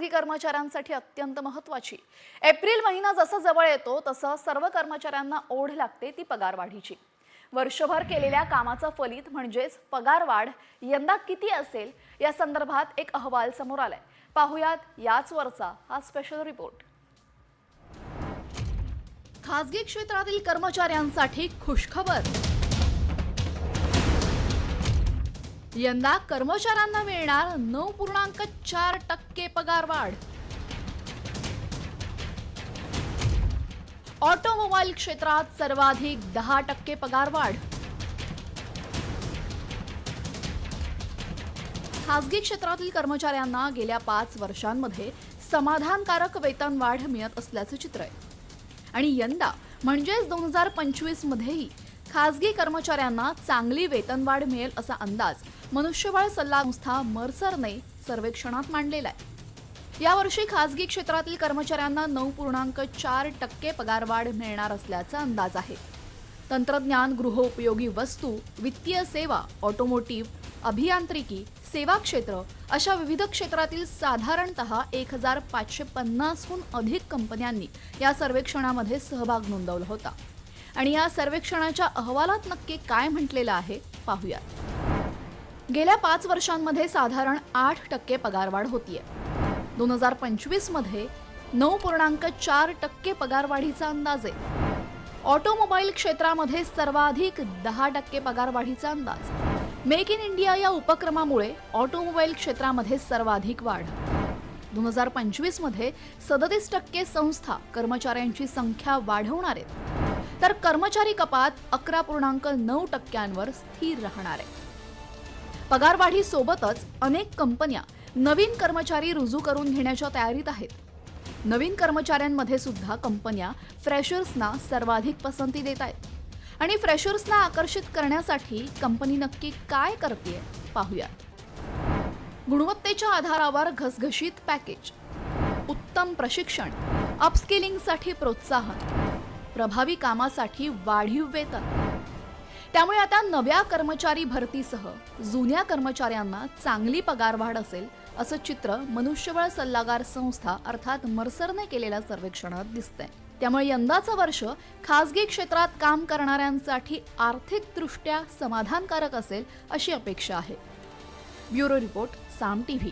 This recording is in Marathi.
खासगी कर्मचाऱ्यांसाठी अत्यंत महत्वाची. एप्रिल महिना जसा जवळ येतो तसं सर्व कर्मचाऱ्यांना ओढ लागते ती पगारवाढीची वर्षभर केलेल्या कामाचं फलित म्हणजेच पगारवाढ यंदा किती असेल या संदर्भात एक अहवाल समोर आलाय. पाहुयात याच वरचा हा स्पेशल रिपोर्ट खासगी क्षेत्रातील कर्मचाऱ्यांसाठी खुशखबर. यंदा कर्मचाऱ्यांना मिळणार नऊ पूर्णांक चार टक्के पगारवाढ. ऑटोमोबाईल क्षेत्रात सर्वाधिक दहा टक्के पगारवाढ. खासगी क्षेत्रातील कर्मचाऱ्यांना गेल्या पाच वर्षांमध्ये समाधानकारक वेतनवाढ मिळत असल्याचं चित्र आहे. आणि यंदा म्हणजेच दोन हजार पंचवीस मध्येही खासगी कर्मचाऱ्यांना चांगली वेतनवाढ मिळेल असा अंदाज मनुष्यबळ सल्ला संस्था मर्सरने सर्वेक्षणात मांडलेला आहे. यावर्षी खासगी क्षेत्रातील कर्मचाऱ्यांना नऊ पूर्णांक चार टक्के पगारवाढ मिळणार असल्याचा अंदाज आहे. तंत्रज्ञान गृहोपयोगी वस्तू वित्तीय सेवा ऑटोमोटिव्ह अभियांत्रिकी सेवा क्षेत्र अशा विविध क्षेत्रातील साधारणतः एक हजार पाचशे पन्नासहून अधिक कंपन्यांनी या सर्वेक्षणामध्ये सहभाग नोंदवला होता. आणि या सर्वेक्षणाच्या अहवालात नक्की काय म्हटलेलं आहे पाहूयात. गेल्या पाच वर्षांमध्ये साधारण आठ टक्के पगारवाढ होतीये. दोन हजार पंचवीसमध्ये नऊ पूर्णांक चार टक्के पगारवाढीचा अंदाज. आहे ऑटोमोबाईल क्षेत्रामध्ये सर्वाधिक दहा टक्के पगारवाढीचा अंदाज. मेक इन इंडिया या उपक्रमामुळे ऑटोमोबाईल क्षेत्रामध्ये सर्वाधिक वाढ. दोन हजार पंचवीसमध्ये सदतीस टक्के संस्था कर्मचाऱ्यांची संख्या वाढवणार आहेत. तर कर्मचारी कपात अकरा पूर्णांक नऊ टक्क्यांवर स्थिर राहणार आहे. पगारवाढी सोबतच अनेक कंपन्या नवीन कर्मचारी रुजू करून घेण्याच्या तयारीत आहेत. नवीन कर्मचाऱ्यांमध्ये सुद्धा कंपन्या फ्रेशर्सना सर्वाधिक पसंती देत आहेत. आणि फ्रेशर्सना आकर्षित करण्यासाठी कंपनी नक्की काय करते पाहूयात गुणवत्तेच्या आधारावर घसघशीत पॅकेज उत्तम प्रशिक्षण अपस्किलिंगसाठी प्रोत्साहन प्रभावी कामासाठी वाढीव वेतन. त्यामुळे आता नव्या कर्मचारी भरतीसह जुन्या कर्मचाऱ्यांना चांगली पगारवाढ असेल असं चित्र मनुष्यबळ सल्लागार संस्था अर्थात मर्सरने केलेल्या सर्वेक्षणात दिसतंय. त्यामुळे यंदाचं वर्ष खासगी क्षेत्रात काम करणाऱ्यांसाठी आर्थिकदृष्ट्या समाधानकारक असेल अशी अपेक्षा आहे. Bureau report Saam TV.